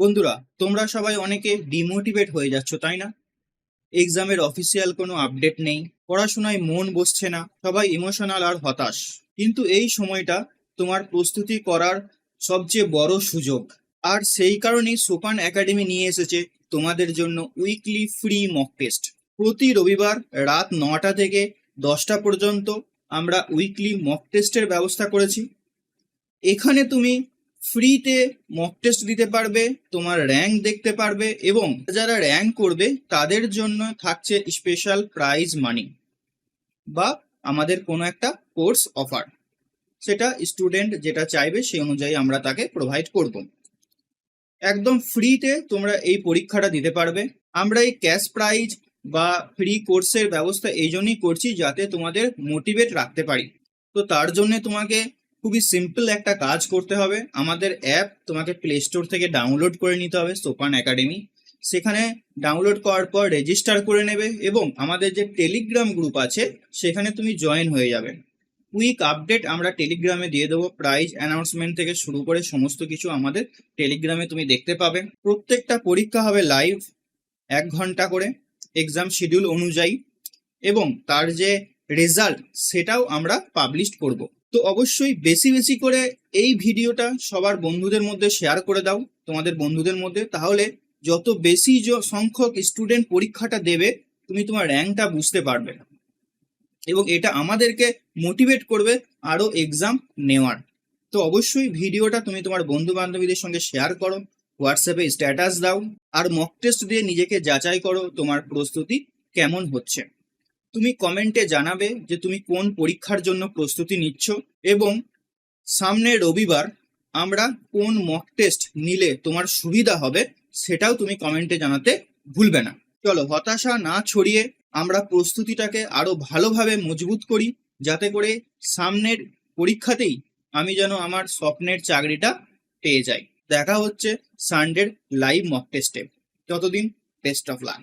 বন্ধুরা, তোমরা সবাই অনেকে ডিমোটিভেট হয়ে যাচ্ছ, তাই না? এক্সামের অফিসিয়াল কোনো আপডেট নেই, পড়াশোনায় মন বসছে না, সবাই ইমোশনাল আর হতাশ। কিন্তু এই সময়টা তোমার প্রস্তুতি করার সবচেয়ে বড় সুযোগ। আর সেই কারণেই সোপান একাডেমি নিয়ে এসেছে তোমাদের জন্য উইকলি ফ্রি মক টেস্ট প্রতি রবিবার রাত নটা থেকে দশটা পর্যন্ত আমরা উইকলি মক টেস্টের ব্যবস্থা করেছি। এখানে তুমি ফ্রিতে মক টেস্ট দিতে পারবে, তোমার র্যাঙ্ক দেখতে পারবে এবং যারা র্যাঙ্ক করবে, তাদের জন্য থাকছে স্পেশাল প্রাইজ মানি বা আমাদের কোনো একটা কোর্স অফার সেটা স্টুডেন্ট যেটা চাইবে সেই অনুযায়ী আমরা তাকে প্রোভাইড করব। একদম ফ্রিতে তোমরা এই পরীক্ষাটা দিতে পারবে। আমরা এই ক্যাশ প্রাইজ বা ফ্রি কোর্সের ব্যবস্থা এই জন্যই করছি যাতে তোমাদের মোটিভেট রাখতে পারি। তো তার জন্য তোমাকে খুবই সিম্পল একটা কাজ করতে হবে। আমাদের অ্যাপ তোমাকে প্লে স্টোর থেকে ডাউনলোড করে নিতে হবে সোপান একাডেমি সেখানে ডাউনলোড করার পর রেজিস্টার করে নেবে এবং আমাদের যে টেলিগ্রাম গ্রুপ আছে, সেখানে তুমি জয়েন হয়ে যাবে। কুইক আপডেট আমরা টেলিগ্রামে দিয়ে দেবো। প্রাইজ অ্যানাউন্সমেন্ট থেকে শুরু করে সমস্ত কিছু আমাদের টেলিগ্রামে তুমি দেখতে পাবে। প্রত্যেকটা পরীক্ষা হবে লাইভ এক ঘণ্টা করে এক্সাম শিডিউল অনুযায়ী এবং তার যে রেজাল্ট সেটাও আমরা পাবলিশ করব। তো অবশ্যই বেশি বেশি করে এই ভিডিওটা সবার বন্ধুদের মধ্যে শেয়ার করে দাও, তোমাদের বন্ধুদের মধ্যে। তাহলে যত বেশি সংখ্যক স্টুডেন্ট পরীক্ষাটা দেবে, তুমি তোমার র্যাঙ্কটা বুঝতে পারবে। এবং এটা আমাদেরকে মোটিভেট করবে আরও এক্সাম নেওয়ার। তো অবশ্যই ভিডিওটা তুমি তোমার বন্ধু বান্ধবীদের সঙ্গে শেয়ার করো হোয়াটসঅ্যাপে স্ট্যাটাস দাও, আর মক টেস্ট দিয়ে নিজেকে যাচাই করো তোমার প্রস্তুতি কেমন হচ্ছে। তুমি কমেন্টে জানাবে যে তুমি কোন পরীক্ষার জন্য প্রস্তুতি নিচ্ছ এবং সামনে রবিবার আমরা কোন মক টেস্ট নিলে তোমার সুবিধা হবে সেটাও তুমি কমেন্টে জানাতে ভুলবে না। চলো, হতাশা না ছড়িয়ে আমরা প্রস্তুতিটাকে আরও ভালোভাবে মজবুত করি যাতে করে সামনের পরীক্ষাতেই আমি যেন আমার স্বপ্নের চাকরিটা পেয়ে যাই। দেখা হচ্ছে সানডের লাইভ মক টেস্টে ততদিন বেস্ট অফ লাক